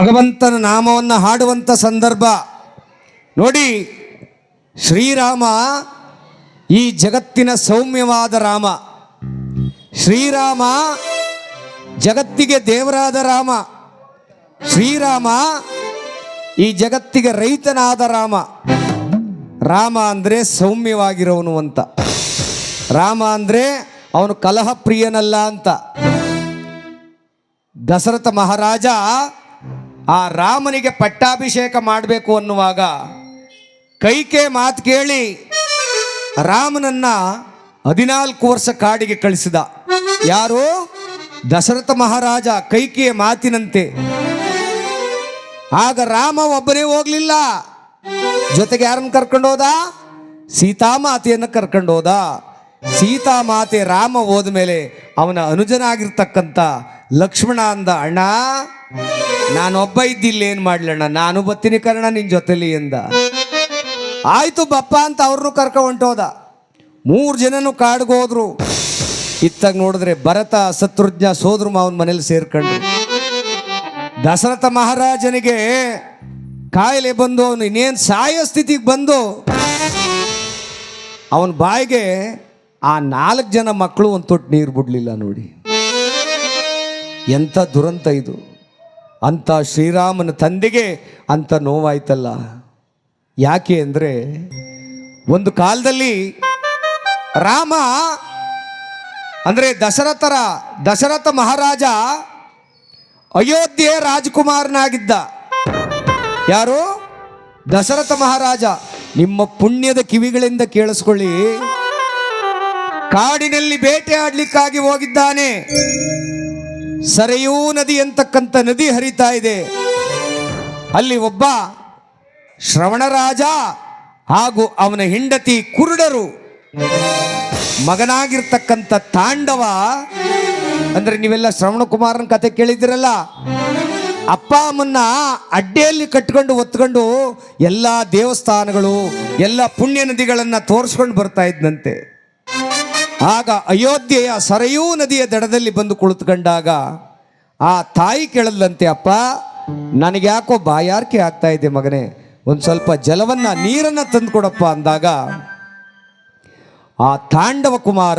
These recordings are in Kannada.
ಭಗವಂತನ ನಾಮವನ್ನು ಹಾಡುವಂಥ ಸಂದರ್ಭ. ನೋಡಿ, ಶ್ರೀರಾಮ ಈ ಜಗತ್ತಿನ ಸೌಮ್ಯವಾದ ರಾಮ. ಶ್ರೀರಾಮ ಜಗತ್ತಿಗೆ ದೇವರಾದ ರಾಮ. ಶ್ರೀರಾಮ ಈ ಜಗತ್ತಿಗೆ ರೈತನಾದ ರಾಮ. ರಾಮ ಅಂದರೆ ಸೌಮ್ಯವಾಗಿರೋನು ಅಂತ. ರಾಮ ಅಂದರೆ ಅವನು ಕಲಹ ಪ್ರಿಯನಲ್ಲ ಅಂತ. ದಶರಥ ಮಹಾರಾಜ ಆ ರಾಮನಿಗೆ ಪಟ್ಟಾಭಿಷೇಕ ಮಾಡಬೇಕು ಅನ್ನುವಾಗ ಕೈಕೆ ಮಾತು ಕೇಳಿ ರಾಮನನ್ನ ಹದಿನಾಲ್ಕು ವರ್ಷ ಕಾಡಿಗೆ ಕಳಿಸಿದ. ಯಾರು? ದಶರಥ ಮಹಾರಾಜ ಕೈಕೆಯ ಮಾತಿನಂತೆ. ಆಗ ರಾಮ ಒಬ್ಬನೇ ಹೋಗ್ಲಿಲ್ಲ. ಜೊತೆಗೆ ಯಾರನ್ನು ಕರ್ಕೊಂಡು ಹೋದ? ಸೀತಾಮಾತೆಯನ್ನು ಕರ್ಕೊಂಡು ಹೋದ. ಸೀತಾಮಾತೆ ರಾಮ ಹೋದ ಮೇಲೆ ಅವನ ಅನುಜನಾಗಿರ್ತಕ್ಕಂಥ ಲಕ್ಷ್ಮಣ ಅಂದ ಅಣ್ಣ ನಾನೊಬ್ಬ ಇದ್ದಿಲ್ಲ, ಏನು ಮಾಡ್ಲಣ್ಣ ನಾನು ಬತ್ತೀನಿ ಕರ್ಣ ನಿನ್ನ ಜೊತೆಲಿ ಎಂದ. ಆಯಿತು ಬಪ್ಪ ಅಂತ ಅವ್ರನ್ನು ಕರ್ಕೊ ಹೊಂಟೋದ. ಮೂರು ಜನನು ಕಾಡ್ಗೋದ್ರು. ಇತ್ತಾಗ ನೋಡಿದ್ರೆ ಭರತ, ಶತ್ರುಜ್ಞ, ಸೋದ್ರು ಮಾವನ ಮನೇಲಿ ಸೇರ್ಕೊಂಡು ದಶರಥ ಮಹಾರಾಜನಿಗೆ ಕಾಯಿಲೆ ಬಂದು ಅವನು ಇನ್ನೇನು ಸಾಯೋ ಸ್ಥಿತಿಗೆ ಬಂದು ಅವನ ಬಾಯಿಗೆ ಆ ನಾಲ್ಕು ಜನ ಮಕ್ಕಳು ಒಂದು ತೊಟ್ಟು ನೀರು ಬಿಡಲಿಲ್ಲ ನೋಡಿ. ಎಂಥ ದುರಂತ ಇದು. ಅಂಥ ಶ್ರೀರಾಮನ ತಂದೆಗೆ ಅಂಥ ನೋವಾಯ್ತಲ್ಲ. ಯಾಕೆ ಅಂದರೆ ಒಂದು ಕಾಲದಲ್ಲಿ ರಾಮ ಅಂದರೆ ದಶರಥರ, ದಶರಥ ಮಹಾರಾಜ ಅಯೋಧ್ಯೆ ರಾಜಕುಮಾರನಾಗಿದ್ದ. ಯಾರು? ದಶರಥ ಮಹಾರಾಜ. ನಿಮ್ಮ ಪುಣ್ಯದ ಕಿವಿಗಳಿಂದ ಕೇಳಿಸ್ಕೊಳ್ಳಿ. ಕಾಡಿನಲ್ಲಿ ಬೇಟೆ ಆಡ್ಲಿಕ್ಕಾಗಿ ಹೋಗಿದ್ದಾನೆ. ಸರೆಯೂ ನದಿ ಅಂತಕ್ಕಂಥ ನದಿ ಹರಿತಾ ಇದೆ. ಅಲ್ಲಿ ಒಬ್ಬ ಶ್ರವಣರಾಜ ಹಾಗೂ ಅವನ ಹೆಂಡತಿ ಕುರುಡರು ಮಗನಾಗಿರ್ತಕ್ಕಂಥ ತಾಂಡವ, ಅಂದ್ರೆ ನೀವೆಲ್ಲ ಶ್ರವಣಕುಮಾರನ ಕತೆ ಕೇಳಿದಿರಲ್ಲ ಅಪ್ಪ ಅಮ್ಮನ್ನ ಅಡ್ಡೆಯಲ್ಲಿ ಕಟ್ಕೊಂಡು ಒತ್ಕೊಂಡು ಎಲ್ಲ ದೇವಸ್ಥಾನಗಳು, ಎಲ್ಲ ಪುಣ್ಯ ನದಿಗಳನ್ನು ತೋರಿಸ್ಕೊಂಡು ಬರ್ತಾ ಇದ್ದಂತೆ ಆಗ ಅಯೋಧ್ಯೆಯ ಸರಯೂ ನದಿಯ ದಡದಲ್ಲಿ ಬಂದು ಕುಳಿತುಕೊಂಡಾಗ, ಆ ತಾಯಿ ಕೇಳಲ್ಲಂತೆ ಅಪ್ಪ, ನನಗೆ ಯಾಕೋ ಬಾಯಾರಿಕೆ ಆಗ್ತಾ ಇದೆ ಮಗನೇ, ಒಂದು ಸ್ವಲ್ಪ ಜಲವನ್ನ, ನೀರನ್ನ ತಂದುಕೊಡಪ್ಪ ಅಂದಾಗ, ಆ ತಾಂಡವ ಕುಮಾರ,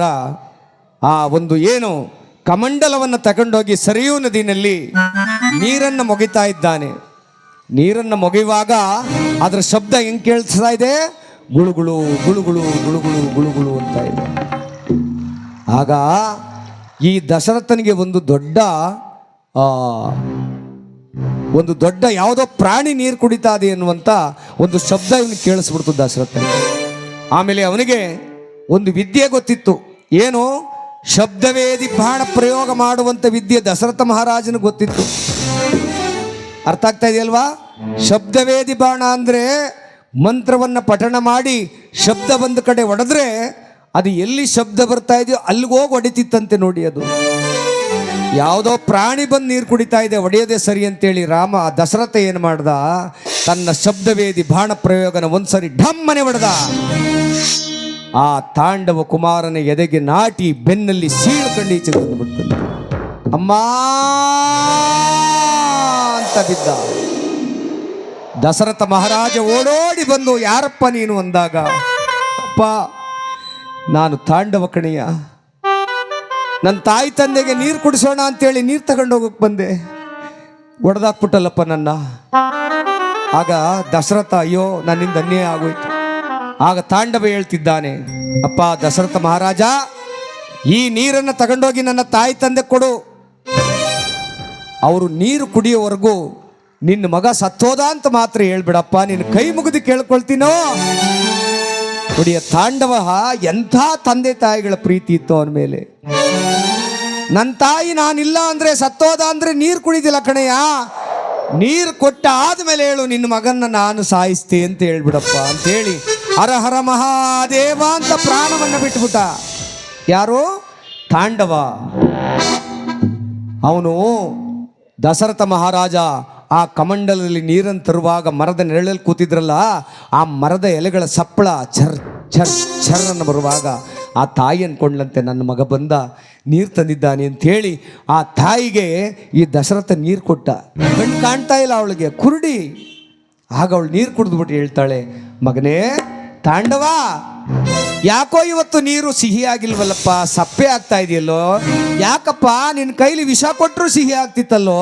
ಆ ಒಂದು ಏನು ಕಮಂಡಲವನ್ನು ತಗೊಂಡೋಗಿ ಸರಿಯೂ ನದಿನಲ್ಲಿ ನೀರನ್ನು ಮೊಗಿತಾ ಇದ್ದಾನೆ. ನೀರನ್ನು ಮೊಗೆಯುವಾಗ ಅದರ ಶಬ್ದ ಹೆಂಗ್ ಕೇಳಿಸ್ತಾ ಇದೆ? ಗುಳುಗುಳು ಗುಳುಗುಳು ಗುಳುಗುಳು ಗುಳುಗುಳು ಅಂತ ಇದೆ. ಆಗ ಈ ದಶರಥನಿಗೆ ಒಂದು ದೊಡ್ಡ ಒಂದು ದೊಡ್ಡ ಯಾವುದೋ ಪ್ರಾಣಿ ನೀರು ಕುಡಿತಾ ಇದೆ ಎನ್ನುವಂಥ ಒಂದು ಶಬ್ದ ಇವನು ಕೇಳಿಸ್ಬಿಡ್ತು ದಶರಥನಿಗೆ. ಆಮೇಲೆ ಅವನಿಗೆ ಒಂದು ವಿದ್ಯೆ ಗೊತ್ತಿತ್ತು. ಏನು? ಶಬ್ದವೇದಿ ಬಾಣ ಪ್ರಯೋಗ ಮಾಡುವಂಥ ವಿದ್ಯೆ ದಶರಥ ಮಹಾರಾಜನಿಗೆ ಗೊತ್ತಿತ್ತು. ಅರ್ಥ ಆಗ್ತಾ ಇದೆಯಲ್ವಾ? ಶಬ್ದವೇದಿ ಬಾಣ ಅಂದರೆ ಮಂತ್ರವನ್ನು ಪಠಣ ಮಾಡಿ ಶಬ್ದ ಬಂದ ಕಡೆ ಹೊಡೆದ್ರೆ ಅದು ಎಲ್ಲಿ ಶಬ್ದ ಬರ್ತಾ ಇದೆಯೋ ಅಲ್ಲಿಗೆ ಹೋಗಿ ಹೊಡಿತಿತ್ತಂತೆ ನೋಡಿ ಅದು. ಯಾವುದೋ ಪ್ರಾಣಿ ಬಂದು ನೀರು ಕುಡಿತಾ ಇದೆ ಒಡೆಯೋದೇ ಸರಿ ಅಂತೇಳಿ ರಾಮ ದಶರಥ ಏನು ಮಾಡ್ದ? ತನ್ನ ಶಬ್ದವೇದಿ ಬಾಣ ಪ್ರಯೋಗನ ಒಂದ್ಸರಿ ಢಮ್ಮನೆ ಹೊಡೆದ. ಆ ತಾಂಡವ ಕುಮಾರನ ಎದೆಗೆ ನಾಟಿ ಬೆನ್ನಲ್ಲಿ ಸೀಳು ಈಚೆ ಬಂದ್ಬಿಡ್ತಾನೆ ಅಮ್ಮ ಅಂತ ಬಿದ್ದ. ದಶರಥ ಮಹಾರಾಜ ಓಡೋಡಿ ಬಂದು, ಯಾರಪ್ಪ ನೀನು? ಅಂದಾಗ, ಅಪ್ಪ ನಾನು ತಾಂಡವ ಕಣಿಯ. ನನ್ನ ತಾಯಿ ತಂದೆಗೆ ನೀರು ಕುಡಿಸೋಣ ಅಂತೇಳಿ ನೀರು ತಗೊಂಡು ಹೋಗಕ್ಕೆ ಬಂದೆ. ಒಡೆದಾಕ್ಬಿಟ್ಟಲ್ಲಪ್ಪ ನನ್ನ. ಆಗ ದಶರಥ, ಅಯ್ಯೋ, ನನ್ನಿಂದ ಅನ್ಯಾಯ ಆಗೋಯ್ತು. ಆಗ ತಾಂಡವ ಹೇಳ್ತಿದ್ದಾನೆ, ಅಪ್ಪ, ದಶರಥ ಮಹಾರಾಜ, ಈ ನೀರನ್ನು ತಗೊಂಡೋಗಿ ನನ್ನ ತಾಯಿ ತಂದೆ ಕೊಡು. ಅವರು ನೀರು ಕುಡಿಯೋವರೆಗೂ ನಿನ್ನ ಮಗ ಸತ್ತೋದ ಅಂತ ಮಾತ್ರ ಹೇಳ್ಬಿಡಪ್ಪ. ನಿನ್ನ ಕೈ ಮುಗಿದು ಕೇಳ್ಕೊಳ್ತೀನೋ? ಕುಡಿಯ ತಾಂಡವ ಎಂಥ ತಂದೆ ತಾಯಿಗಳ ಪ್ರೀತಿ ಇತ್ತು ಅವನ ಮೇಲೆ. ನನ್ನ ತಾಯಿ ನಾನಿಲ್ಲ ಅಂದ್ರೆ ಸತ್ತೋದ ಅಂದ್ರೆ ನೀರು ಕುಡಿದಿಲ್ಲ ಕಣಯ್ಯ. ನೀರು ಕೊಟ್ಟ ಆದ್ಮೇಲೆ ಹೇಳು ನಿನ್ನ ಮಗನ್ನ ನಾನು ಸಾಯಿಸ್ತೆ ಅಂತ ಹೇಳ್ಬಿಡಪ್ಪ ಅಂತೇಳಿ ಹರ ಹರ ಮಹಾದೇವ ಅಂತ ಪ್ರಾಣವನ್ನ ಬಿಟ್ಬಿಟ್ಟ. ಯಾರು? ತಾಂಡವ. ಅವನು ದಶರಥ ಮಹಾರಾಜ ಆ ಕಮಂಡಲದಲ್ಲಿ ನೀರನ್ನು ತರುವಾಗ ಮರದ ನೆರಳಲ್ಲಿ ಕೂತಿದ್ರಲ್ಲ, ಆ ಮರದ ಎಲೆಗಳ ಸಪ್ಪಳ ಛರ್ ಛರ್ ಛರ್ ಬರುವಾಗ ಆ ತಾಯಿ ಅನ್ಕೊಂಡ್ಲಂತೆ ನನ್ನ ಮಗ ಬಂದ, ನೀರು ತಂದಿದ್ದಾನೆ ಅಂಥೇಳಿ ಆ ತಾಯಿಗೆ ಈ ದಶರಥ ನೀರು ಕೊಟ್ಟ. ಕಣ್ಣು ಕಾಣ್ತಾ ಇಲ್ಲ ಅವಳಿಗೆ, ಕುರುಡಿ. ಆಗ ಅವಳು ನೀರು ಕುಡಿದ್ಬಿಟ್ಟು ಹೇಳ್ತಾಳೆ, ಮಗನೇ, ತಾಂಡವ, ಯಾಕೋ ಇವತ್ತು ನೀರು ಸಿಹಿ ಆಗಿಲ್ವಲ್ಲಪ್ಪ ಸಪ್ಪೆ ಆಗ್ತಾ ಇದೆಯಲ್ಲೋ? ಯಾಕಪ್ಪ ನಿನ್ನ ಕೈಲಿ ವಿಷ ಕೊಟ್ಟರು ಸಿಹಿ ಆಗ್ತಿತ್ತಲ್ಲೋ?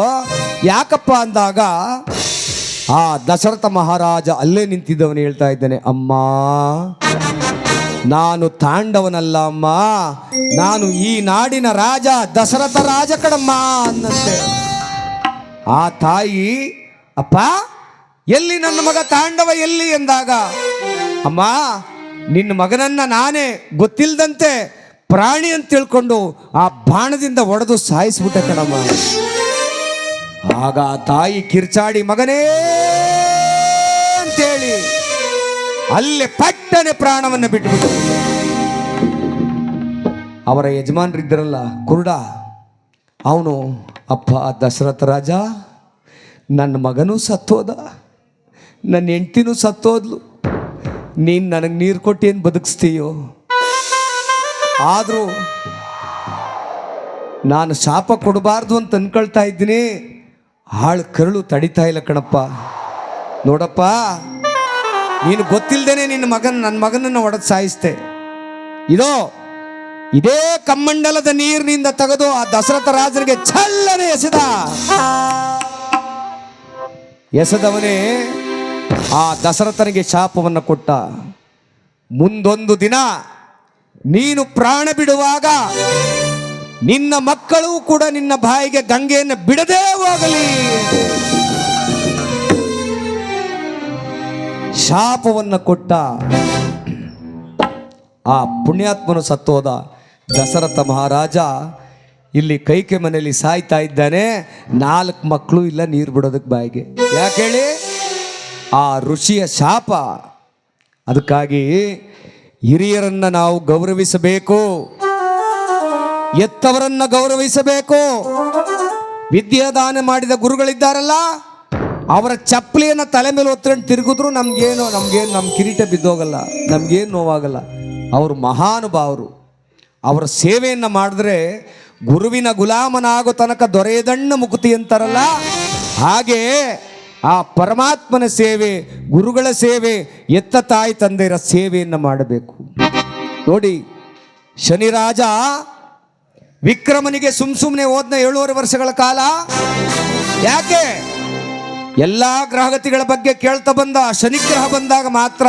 ಯಾಕಪ್ಪ ಅಂದಾಗ, ಆ ದಶರಥ ಮಹಾರಾಜ ಅಲ್ಲೇ ನಿಂತಿದ್ದವನು ಹೇಳ್ತಾ ಇದ್ದಾನೆ, ಅಮ್ಮ, ನಾನು ತಾಂಡವನಲ್ಲ, ಅಮ್ಮ. ನಾನು ಈ ನಾಡಿನ ರಾಜ, ದಶರಥ ರಾಜ ಕಡಮ್ಮ ಅನ್ನಂತೆ ಆ ತಾಯಿ, ಅಪ್ಪ, ಎಲ್ಲಿ ನನ್ನ ಮಗ ತಾಂಡವ, ಎಲ್ಲಿ? ಎಂದಾಗ ಅಮ್ಮ, ನಿನ್ನ ಮಗನನ್ನ ನಾನೇ ಗೊತ್ತಿಲ್ಲದಂತೆ ಪ್ರಾಣಿ ಅಂತ ತಿಳ್ಕೊಂಡು ಆ ಬಾಣದಿಂದ ಒಡೆದು ಸಾಯಿಸ್ಬಿಟ್ಟೆ ಕಣಮ್ಮ ಆಗ ಆ ತಾಯಿ ಕಿರ್ಚಾಡಿ, ಮಗನೇ ಅಂತೇಳಿ ಅಲ್ಲೇ ಪಟ್ಟನೆ ಪ್ರಾಣವನ್ನು ಬಿಟ್ಟುಬಿಟ್ಟು ಅವರ ಯಜಮಾನರಿದ್ದರಲ್ಲ ಕುರುಡ, ಅವನು ಅಪ್ಪ ದಶರಥ ರಾಜ, ನನ್ನ ಮಗನೂ ಸತ್ತೋದ, ನನ್ನ ಹೆಂಡ್ತಿನೂ ಸತ್ತೋದ್ಲು. ನೀನು ನನಗೆ ನೀರು ಕೊಟ್ಟು ಏನು ಬದುಕಿಸ್ತೀಯೋ ಆದರೂ ನಾನು ಶಾಪ ಕೊಡಬಾರ್ದು ಅಂತ ಅನ್ಕೊಳ್ತಾ ಇದ್ದೀನಿ. ಹಾಳು ಕರುಳು ತಡಿತಾ ಇಲ್ಲ ಕಣಪ್ಪ. ನೋಡಪ್ಪ, ನೀನು ಗೊತ್ತಿಲ್ಲದೇನೆ ನಿನ್ನ ಮಗನ ನನ್ನ ಮಗನನ್ನು ಒಡೆದು ಸಾಯಿಸ್ತೆ ಇದೋ ಇದೇ ಕಮ್ಮಂಡಲದ ನೀರಿನಿಂದ ತೆಗೆದು ಆ ದಶರಥ ರಾಜನಿಗೆ ಚಲ್ಲನೆ ಎಸೆದ. ಎಸೆದವನೇ ಆ ದಶರಥನಿಗೆ ಶಾಪವನ್ನು ಕೊಟ್ಟ. ಮುಂದೊಂದು ದಿನ ನೀನು ಪ್ರಾಣ ಬಿಡುವಾಗ ನಿನ್ನ ಮಕ್ಕಳು ಕೂಡ ನಿನ್ನ ಬಾಯಿಗೆ ಗಂಗೆಯನ್ನು ಬಿಡದೇ ಹೋಗಲಿ. ಶಾಪವನ್ನು ಕೊಟ್ಟ ಆ ಪುಣ್ಯಾತ್ಮನು ಸತ್ತೋದ. ದಶರಥ ಮಹಾರಾಜ ಇಲ್ಲಿ ಕೈಕೆ ಮನೆಯಲ್ಲಿ ಸಾಯ್ತಾ ಇದ್ದಾನೆ. ನಾಲ್ಕು ಮಕ್ಕಳು ಇಲ್ಲ, ನೀರು ಬಿಡೋದಕ್ಕೆ ಬಾಯಿಗೆ. ಯಾಕೆ ಹೇಳಿ? ಆ ಋಷಿಯ ಶಾಪ. ಅದಕ್ಕಾಗಿ ಹಿರಿಯರನ್ನ ನಾವು ಗೌರವಿಸಬೇಕು. ಎತ್ತವರನ್ನ ಗೌರವಿಸಬೇಕು. ವಿದ್ಯಾದಾನ ಮಾಡಿದ ಗುರುಗಳಿದ್ದಾರಲ್ಲ, ಅವರ ಚಪ್ಪಲಿಯನ್ನು ತಲೆ ಮೇಲೆ ಒತ್ತಕೊಂಡು ತಿರುಗಿದ್ರು ನಮ್ಗೇನು ನಮ್ಗೇನು ನಮ್ಮ ಕಿರೀಟ ಬಿದ್ದೋಗಲ್ಲ, ನಮ್ಗೇನು ನೋವಾಗಲ್ಲ. ಅವರು ಮಹಾನುಭಾವರು. ಅವರ ಸೇವೆಯನ್ನು ಮಾಡಿದ್ರೆ ಗುರುವಿನ ಗುಲಾಮನಾಗೋ ತನಕ ದೊರೆಯದಣ್ಣ ಮುಕುತಿ ಅಂತಾರಲ್ಲ. ಹಾಗೆ ಆ ಪರಮಾತ್ಮನ ಸೇವೆ, ಗುರುಗಳ ಸೇವೆ, ಎತ್ತ ತಾಯಿ ತಂದೆಯರ ಸೇವೆಯನ್ನು ಮಾಡಬೇಕು. ನೋಡಿ ಶನಿರಾಜ ವಿಕ್ರಮನಿಗೆ ಸುಮ್ ಸುಮ್ಮನೆ ಹೋದ್ನ ಏಳುವರೆ ವರ್ಷಗಳ ಕಾಲ? ಯಾಕೆ? ಎಲ್ಲ ಗ್ರಹಗತಿಗಳ ಬಗ್ಗೆ ಕೇಳ್ತಾ ಬಂದ, ಶನಿಗ್ರಹ ಬಂದಾಗ ಮಾತ್ರ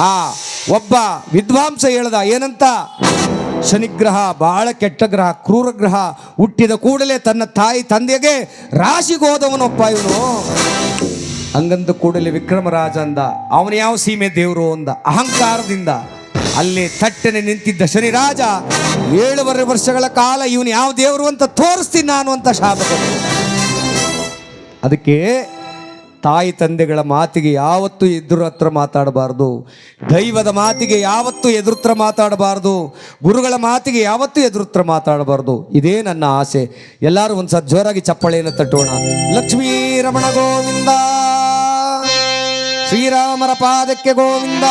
ಆ ಒಬ್ಬ ವಿದ್ವಾಂಸ ಹೇಳ್ದ, ಏನಂತ? ಶನಿಗ್ರಹ, ಬಹಳ ಕೆಟ್ಟ ಗ್ರಹ, ಕ್ರೂರ ಗ್ರಹ, ಹುಟ್ಟಿದ ಕೂಡಲೇ ತನ್ನ ತಾಯಿ ತಂದೆಗೆ ರಾಶಿಗೆ ಹೋದವನೊಬ್ಬ ಇವನು. ಹಂಗಂದ ಕೂಡಲೇ ವಿಕ್ರಮರಾಜ ಅಂದ, ಅವನು ಯಾವ ಸೀಮೆ ದೇವರು? ಅಂದ, ಅಹಂಕಾರದಿಂದ. ಅಲ್ಲಿ ತಟ್ಟನೆ ನಿಂತಿದ್ದ ಶನಿರಾಜ, ಏಳುವರೆ ವರ್ಷಗಳ ಕಾಲ ಇವನು ಯಾವ ದೇವರು ಅಂತ ತೋರಿಸ್ತೀನಿ ನಾನು ಅಂತ ಶಾಪ ಅದಕ್ಕೆ ತಾಯಿ ತಂದೆಗಳ ಮಾತಿಗೆ ಯಾವತ್ತೂ ಎದುರು ಹತ್ರ ಮಾತಾಡಬಾರ್ದು. ದೈವದ ಮಾತಿಗೆ ಯಾವತ್ತೂ ಎದುರುತ್ರ ಮಾತಾಡಬಾರ್ದು. ಗುರುಗಳ ಮಾತಿಗೆ ಯಾವತ್ತೂ ಎದುರುತ್ರ ಮಾತಾಡಬಾರ್ದು. ಇದೇ ನನ್ನ ಆಸೆ. ಎಲ್ಲರೂ ಒಂದು ಸತ್ ಜೋರಾಗಿ ಚಪ್ಪಳೆಯನ್ನು ತಟ್ಟೋಣ. ಲಕ್ಷ್ಮೀ ರಮಣ ಗೋವಿಂದ. ಶ್ರೀರಾಮರ ಪಾದಕ್ಕೆ ಗೋವಿಂದ.